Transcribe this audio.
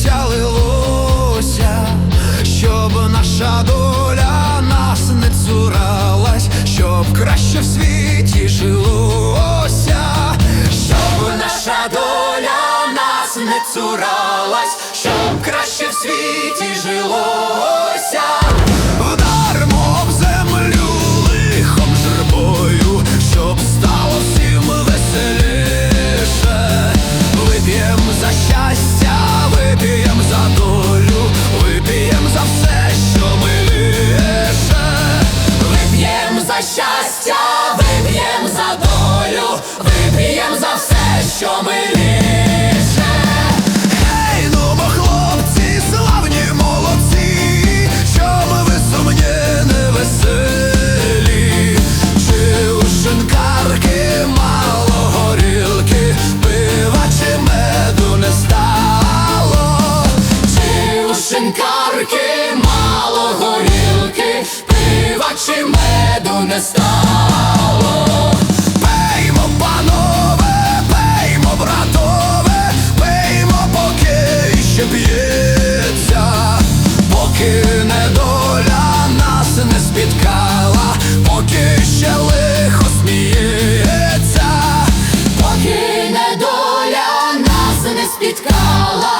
життя щоб наша доля нас не цуралась, щоб краще в світі жилося, щоб наша доля нас не цуралась, щоб краще в світі жилося. шинкарки, мало горілки, пива чи меду не стало. Пеймо, панове, пеймо, братове, пеймо, поки ще б'ється, поки недоля нас не спіткала, поки ще лихо сміється, поки недоля нас не спіткала.